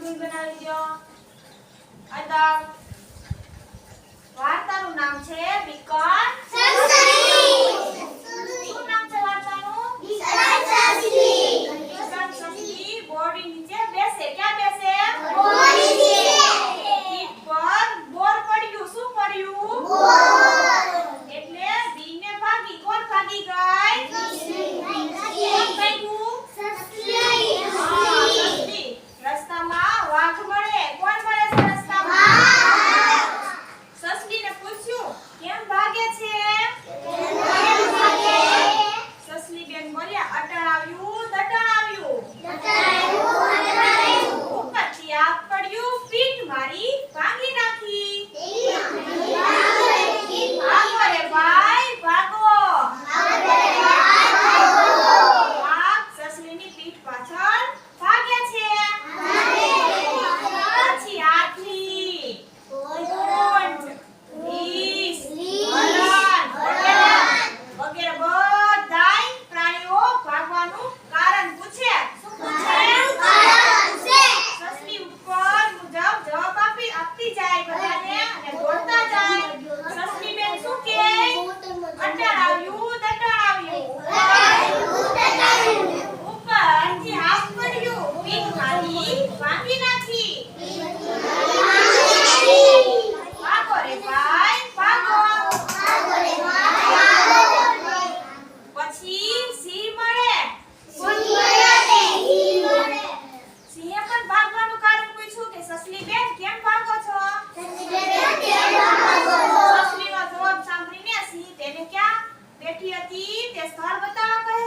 મજબૂત બનાવી દો અદબ વાર્તાનું નામ છે बैठी थी तेस्तार बता कह